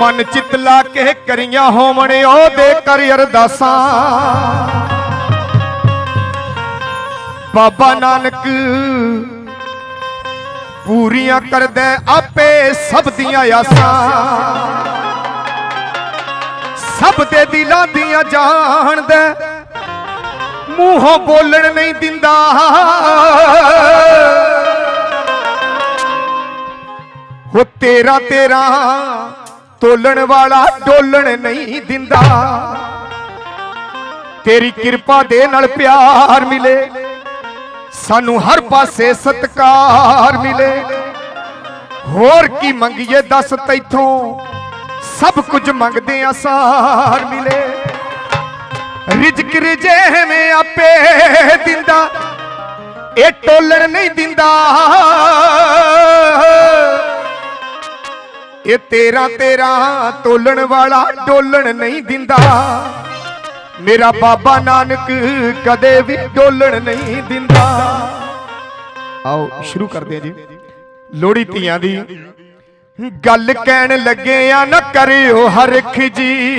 ਮਨ ਚਿਤ ਲਾ ਕੇ ਕਰੀਆਂ ਹੋਵਣ, ਉਹਦੇ ਕਰ ਅਰਦਾਸਾਂ ਬਾਬਾ ਨਾਨਕ ਪੂਰੀਆਂ ਕਰਦਾ ਆਪੇ ਸਭ ਦੀਆਂ ਆਸਾਂ। ਸਭ ਦੇ ਦਿਲਾਂ ਦੀਆਂ ਜਾਣਦਾ ਮੂੰਹੋਂ ਬੋਲਣ ਨਹੀਂ ਦਿੰਦਾ। ਹੋ ਤੇਰਾ ਤੇਰਾ ਤੋਲਣ ਵਾਲਾ ਡੋਲਣ ਨਹੀਂ ਦਿੰਦਾ। ਤੇਰੀ ਕਿਰਪਾ ਦੇ ਨਾਲ ਪਿਆਰ ਮਿਲੇ। ਸਾਨੂੰ ਹਰ ਪਾਸੇ ਸਤਕਾਰ ਮਿਲੇ। ਹੋਰ ਕੀ ਮੰਗੀਏ ਦੱਸ ਤੈਥੋਂ? ਸਭ ਕੁਝ ਮੰਗਦੇ ਆ ਸਾਰ ਮਿਲੇ। ਰਿਜਕ ਰਜੇਵੇਂ ਆਪੇ ਦਿੰਦਾ। ਇਹ ਟੋਲਣ ਨਹੀਂ ਦਿੰਦਾ। ਇਹ ਤੇਰਾ ਤੇਰਾ ਤੋਲਣ ਵਾਲਾ ਡੋਲਣ ਨਹੀਂ ਦਿੰਦਾ। ਮੇਰਾ ਬਾਬਾ ਨਾਨਕ ਕਦੇ ਵੀ ਡੋਲਣ ਨਹੀਂ ਦਿੰਦਾ। ਆਓ, ਸ਼ੁਰੂ ਕਰਦੇ ਹਾਂ ਜੀ। ਲੋੜੀ ਧੀਆਂ ਦੀ ਗੱਲ ਕਹਿਣ ਲੱਗੇ ਆ, ਨਾ ਕਰਿਓ ਹਰਖ ਜੀ।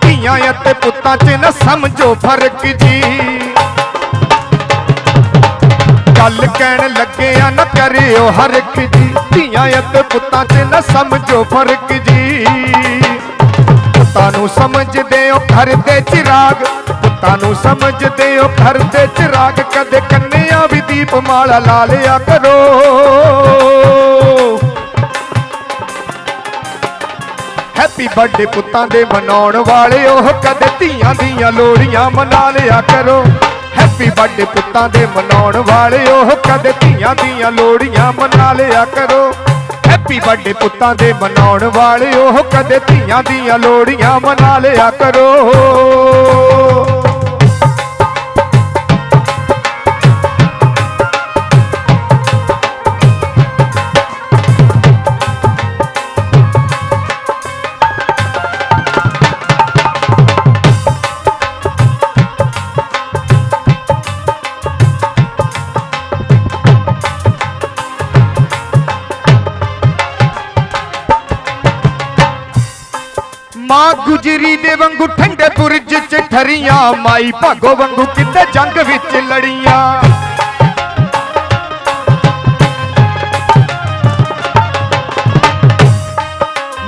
ਧੀਆਂ ਅਤੇ ਪੁੱਤਾਂ 'ਚ ਨਾ ਸਮਝੋ ਫ਼ਰਕ ਜੀ। ਗੱਲ ਕਹਿਣ ਲੱਗੇ ਆ ਨਾ ਕਰਿਓ ਹਰਖ ਜੀ। ਧੀਆਂ ਅਤੇ ਪੁੱਤਾਂ 'ਚ ਨਾ ਸਮਝੋ ਫ਼ਰਕ ਜੀ। ਪੁੱਤਾਂ ਨੂੰ ਸਮਝਦੇ ਹੋ ਘਰ ਦੇ ਚਿਰਾਗ ਪੁੱਤਾਂ ਨੂੰ ਸਮਝਦੇ ਹੋ ਘਰ ਦੇ ਚਿਰਾਗ ਕਦੇ ਕੰਨਿਆਂ ਵੀ ਦੀਪ ਮਾਲਾ ਲਾ ਲਿਆ ਕਰੋ। ਹੈਪੀ ਬਰਥਡੇ ਪੁੱਤਾਂ ਦੇ ਮਨਾਉਣ ਵਾਲੇ, ਉਹ ਕਦੇ ਧੀਆਂ ਦੀਆਂ ਲੋੜੀਆਂ ਮਨਾ ਲਿਆ ਕਰੋ। ਹੈਪੀ ਬਰਥਡੇ ਪੁੱਤਾਂ ਦੇ ਮਨਾਉਣ ਵਾਲੇ ਉਹ ਕਦੇ ਧੀਆਂ ਦੀਆਂ ਲੋੜੀਆਂ ਮਨਾ ਲਿਆ ਕਰੋ। ਹੈਪੀ ਬਰਥਡੇ ਪੁੱਤਾਂ ਦੇ ਮਨਾਉਣ ਵਾਲੇ ਉਹ ਕਦੇ ਧੀਆਂ ਦੀਆਂ ਲੋੜੀਆਂ ਮਨਾ ਲਿਆ ਕਰੋ। ਮਾਂ ਗੁਜਰੀ ਦੇ ਵਾਂਗੂ ਠੰਡੇ ਪੁਰਜ ਚ ਠਰੀਆਂ, ਮਾਈ ਭਾਗੋ ਵਾਂਗੂ ਕਿਤੇ ਜੰਗ ਵਿੱਚ ਲੜੀਆਂ।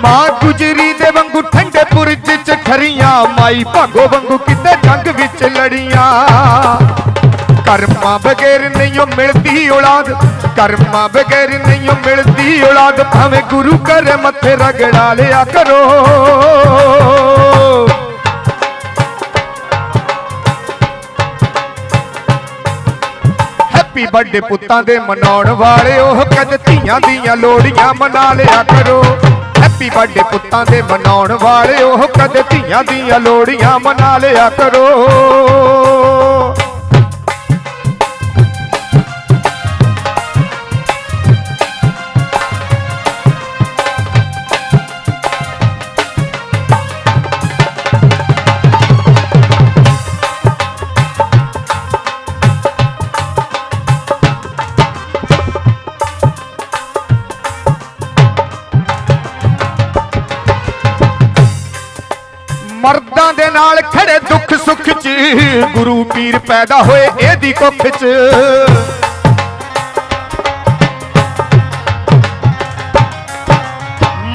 ਮਾਂ ਗੁਜਰੀ ਦੇ ਵਾਂਗੂ ਠੰਡੇ ਪੁਰਜ ਚ ਠਰੀਆਂ, ਮਾਈ ਭਾਗੋ ਵਾਂਗੂ ਕਿਤੇ ਜੰਗ ਵਿੱਚ ਲੜੀਆਂ। ਕਰਮਾਂ ਬਗੈਰ ਨਹੀਂ ਓ ਮਿਲਦੀ ਔਲਾਦ, ਕਰਮਾਂ ਬਗੈਰ ਨਹੀਂ ਓ ਮਿਲਦੀ ਔਲਾਦ, ਭਾਵੇਂ ਗੁਰੂ ਘਰ ਮੱਥੇ ਰਗੜਾ ਲਿਆ ਕਰੋ। ਹੈਪੀ ਬਰਥਡੇ ਪੁੱਤਾਂ ਦੇ ਮਨਾਉਣ ਵਾਲੇ, ਉਹ ਕਦ ਧੀਆਂ ਦੀਆਂ ਲੋੜੀਆਂ ਮਨਾ ਲਿਆ ਕਰੋ। ਹੈਪੀ ਬਰਥਡੇ ਪੁੱਤਾਂ ਦੇ ਮਨਾਉਣ ਵਾਲੇ, ਉਹ ਕਦ ਧੀਆਂ ਦੀਆਂ ਲੋੜੀਆਂ ਮਨਾ ਲਿਆ ਕਰੋ। ਨਾਲ ਖੜੇ ਦੁੱਖ ਸੁੱਖ 'ਚ ਗੁਰੂ ਪੀਰ ਪੈਦਾ ਹੋਏ ਇਹਦੀ ਕੁੱਖ 'ਚ।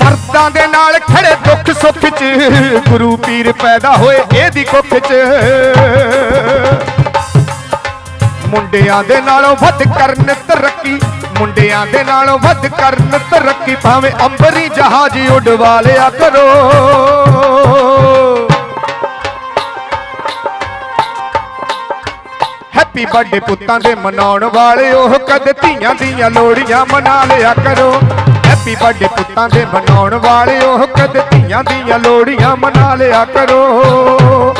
ਮਰਦਾਂ ਦੇ ਨਾਲ ਖੜੇ ਦੁੱਖ ਸੁੱਖ 'ਚ ਗੁਰੂ ਪੀਰ ਪੈਦਾ ਹੋਏ ਇਹਦੀ ਕੁੱਖ 'ਚ। ਮੁੰਡਿਆਂ ਦੇ ਨਾਲੋਂ ਵੱਧ ਕਰਨ ਤਰੱਕੀ, ਮੁੰਡਿਆਂ ਦੇ ਨਾਲੋਂ ਵੱਧ ਕਰਨ ਤਰੱਕੀ, ਭਾਵੇਂ ਅੰਬਰੀ ਜਹਾਜ਼ ਉਡਵਾ ਲਿਆ ਕਰੋ। ਹੈਪੀ ਬਰਥਡੇ ਪੁੱਤਾਂ ਦੇ ਮਨਾਉਣ ਵਾਲੇ, ਉਹ ਕਦੇ ਧੀਆਂ ਦੀਆਂ ਲੋੜੀਆਂ ਮਨਾ ਲਿਆ ਕਰੋ। ਹੈਪੀ ਬਰਥਡੇ ਪੁੱਤਾਂ ਦੇ ਮਨਾਉਣ ਵਾਲੇ, ਉਹ ਕਦੇ ਧੀਆਂ ਦੀਆਂ ਲੋੜੀਆਂ ਮਨਾ ਲਿਆ ਕਰੋ।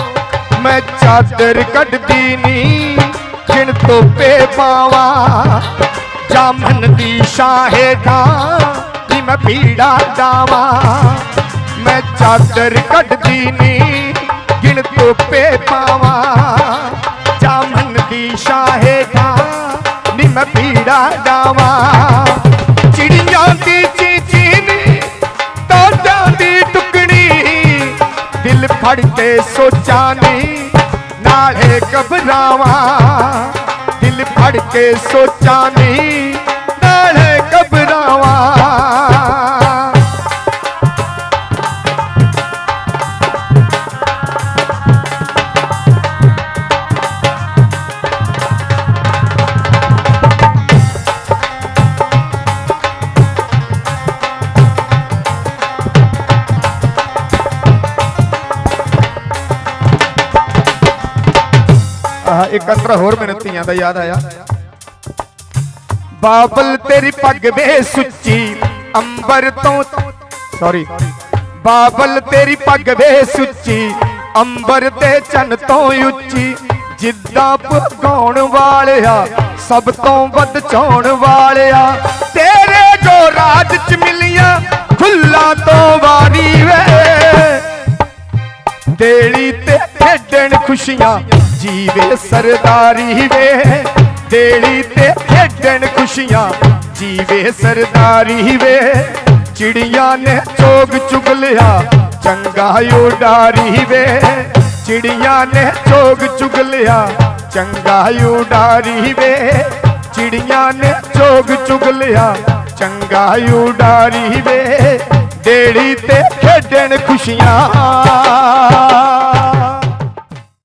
ਮੈਂ ਚਾਦਰ ਕੱਢਦੀ ਨੀ ਕਿਣ ਤੋਪੇ ਪਾਵਾਂ। ਜਾਮਨ ਦੀ ਸ਼ਾਹੇਦਾਂ ਦੀ ਮੈਂ ਪੀੜਾ ਡਾਵਾਂ। ਮੈਂ ਚਾਦਰ ਕੱਢਦੀ ਨੀ ਗਿਣ ਤੋਪੇ ਪਾਵਾਂ। ਲੀਸ਼ਾ ਹੇਠਾਂ ਨੀ ਮੈਂ ਪੀੜਾ ਜਾਵਾਂ ਚਿੜੀਆਂ ਦੀ ਚੀਚੀ ਨੀ ਤਾਂਜਾਂ ਦੀ ਟੁਕਣੀ, ਦਿਲ ਫੜ ਕੇ ਸੋਚਾਂ ਨੀ ਨਾਲੇ ਘਬਰਾਵਾਂ। ਦਿਲ ਫੜ ਕੇ ਸੋਚਾਂ ਨੀ ਆਹ ਇੱਕ ਅੰਤਰਾ ਹੋਰ ਮੈਨੂੰ ਦਾ ਯਾਦ ਆਇਆ। ਬਾਬਲ ਤੇਰੀ ਪੱਗ ਵੇ ਸੁੱਚੀ, ਅੰਬਰ ਤੋਂ ਸੌਰੀ ਬਾਬਲ ਤੇਰੀ ਪੱਗ ਵੇ ਸੁੱਚੀ, ਅੰਬਰ ਤੇ ਚੰਨ ਤੋਂ ਉੱਚੀ। ਜਿੱਦਾਂ ਭਗਾਉਣ ਵਾਲਿਆ, ਸਭ ਤੋਂ ਵੱਧ ਚਾਉਣ ਵਾਲਿਆ। ਤੇਰੇ ਜੀਵੇ, ਸਰਦਾਰੀ ਵੇ। ਦੇਲੀ ਤੇ ਖੇਡਣ ਖੁਸ਼ੀਆਂ ਜੀਵੇ, ਸਰਦਾਰੀ ਵੇ। ਚਿੜੀਆਂ ਨੇ ਚੋਗ ਚੁਗ ਲਿਆ, ਚੰਗਾ ਉਡਾਰੀ ਵੇ। ਚਿੜੀਆਂ ਨੇ ਚੋਗ ਚੁਗ ਲਿਆ, ਚੰਗਾ ਉਡਾਰੀ ਵੇ। ਚਿੜੀਆਂ ਨੇ ਚੋਗ ਚੁਗ ਲਿਆ, ਚੰਗਾ ਉਡਾਰੀ ਵੇ। ਦੇੜੀ ਤੇ ਖੇਡਣ ਖੁਸ਼ੀਆਂ।